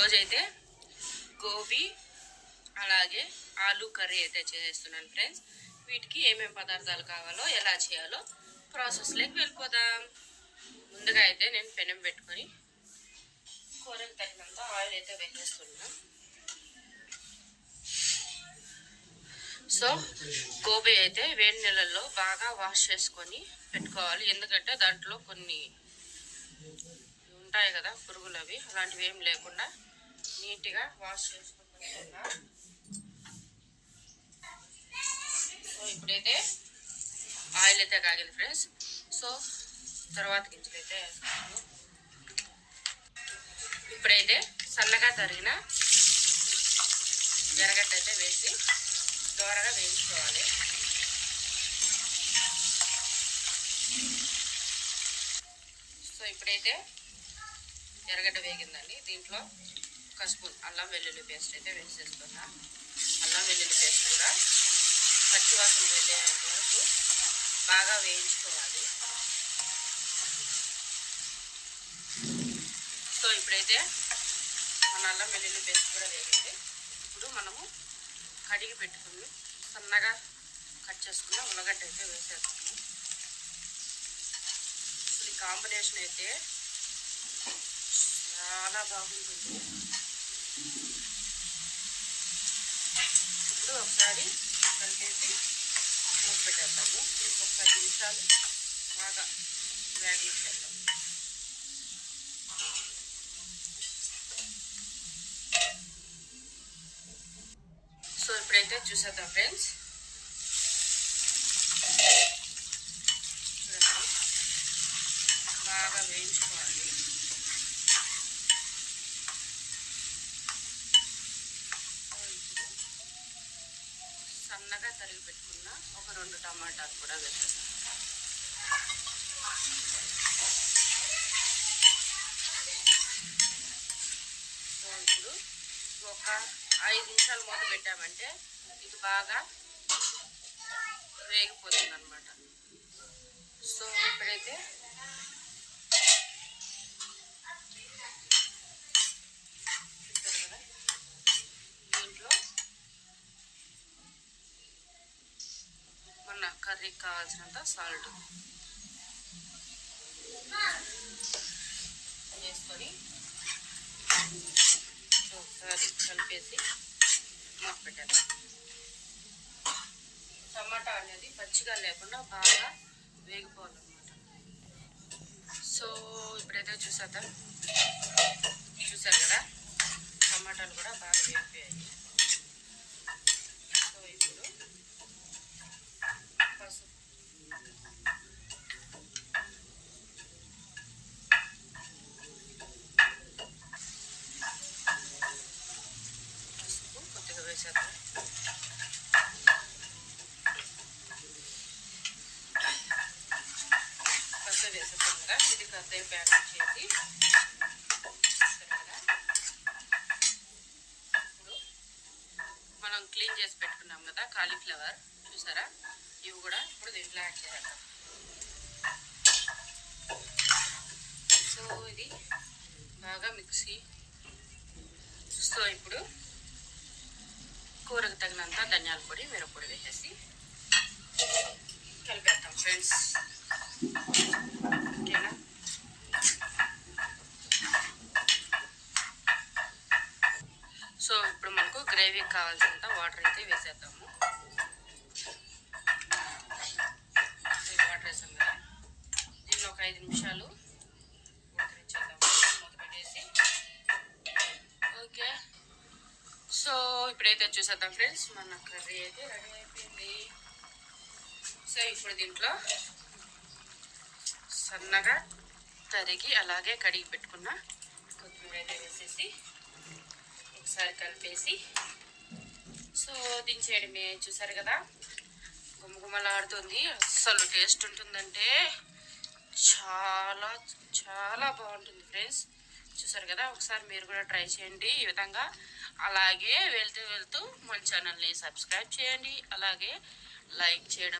ఈరోజైతే గోబీ అలాగే ఆలు కర్రీ అయితే చేస్తున్నాను ఫ్రెండ్స్. వీటికి ఏమేమి పదార్థాలు కావాలో ఎలా చేయాలో ప్రాసెస్లోకి వెళ్ళిపోదాం. ముందుగా అయితే నేను పెనం పెట్టుకొని కూరకు తగినంత ఆయిల్ అయితే వేసేస్తున్నాను సో గోబీ అయితే వేడి నీళ్ళల్లో బాగా వాష్ చేసుకొని పెట్టుకోవాలి. ఎందుకంటే దాంట్లో కొన్ని ఉంటాయి కదా పురుగులు అవి అలాంటివి ఏం లేకుండా నీట్గా వాష్ చేసుకుంటున్నా. సో ఇప్పుడైతే ఆయిల్ అయితే కాగింది ఫ్రెండ్స్. సో తర్వాత గింజలు అయితే వేసుకున్నాను ఇప్పుడైతే సన్నగా తరిగిన ఎరగడ్డ అయితే వేసి దోరగా వేయించుకోవాలి. సో ఇప్పుడైతే ఎరగడ్డ వేగిందండి. దీంట్లో ఒక స్పూన్ అల్లం వెల్లుల్లి పేస్ట్ అయితే వేసేస్తున్నా. అల్లం వెల్లుల్లి పేస్ట్ కూడా పచ్చివాసన వెళ్ళేంత వరకు బాగా వేయించుకోవాలి. సో ఇప్పుడైతే మన అల్లం వెల్లుల్లి పేస్ట్ కూడా వేగింది. ఇప్పుడు మనము కడిగి పెట్టుకుని సన్నగా కట్ చేసుకున్న ఉల్లగడ్డ అయితే వేసేస్తాము అసలు ఈ కాంబినేషన్ అయితే చాలా బాగుంటుంది. ఇప్పుడు ఒకసారి కలిపేసి మూత పెట్టేద్దాము. ఒక పది నిమిషాలు బాగా వేగనిచ్చేద్దాం సో ఇప్పుడైతే చూసేద్దాం ఫ్రెండ్స్. చూడండి. బాగా వేయించుకోవాలి. సన్నగా తరిగి పెట్టుకున్న ఒక రెండు టమాటాలు కూడా వేసేద్దాం సో ఇప్పుడు ఒక ఐదు నిమిషాలు మూత పెట్టామంటే ఇది బాగా వేగిపోతుంది అనమాట సో ఇప్పుడైతే చూసారు కదా దీంట్లో మన కర్రీకి కావాల్సినంత సాల్ట్ వేసుకొని ఒకసారి కలిపేసి మూత పెట్టాలి టమాటా అనేది పచ్చిగా లేకుండా బాగా వేగిపోవాలన్నమాట. సో ఇప్పుడైతే చూసేద్దాం. చూసారు కదా? టమాటాలు కూడా బాగా వేగిపోయాయి. ఇది కాసేపు బ్యాగ్ చేసి ఇప్పుడు మనం క్లీన్ చేసి పెట్టుకున్నాం కదా కాలీఫ్లవర్ చూసారా? ఇవి కూడా ఇప్పుడు దీంట్లో యాడ్ చేయాలి సో ఇది బాగా మిక్సీ సో ఇప్పుడు కూరకు తగినంత ధనియాల పొడి మిరపొడి వేసేసి కలిపేస్తాం ఫ్రెండ్స్. ఓకేనా సో ఇప్పుడు మనకు గ్రేవీకి కావాల్సినంత వాటర్ అయితే వేసేద్దాము. వాటర్ వేసాం కదా. దీన్ని ఒక ఐదు నిమిషాలు ఉడకనిచ్చేద్దాము మూత పెట్టేసి. ఓకే సో ఇప్పుడైతే చూసేద్దాం ఫ్రెండ్స్ మన కర్రీ అయితే రెడీ అయిపోయింది. సో ఇప్పుడు దీంట్లో సన్నగా తరిగి అలాగే కడిగి పెట్టుకున్న కొత్తిమీర అయితే వేసేసి ఒకసారి కలిపేసి సో దించేయడమే చూసారు కదా? గుమగుమలాడుతుంది. అస్సలు టేస్ట్ ఉంటుందంటే చాలా చాలా బాగుంటుంది ఫ్రెండ్స్. చూసారు కదా? ఒకసారి మీరు కూడా ట్రై చేయండి ఈ విధంగా. అలాగే వెళ్తూ వెళ్తూ మన ఛానల్ని సబ్స్క్రైబ్ చేయండి. అలాగే లైక్ చేయడం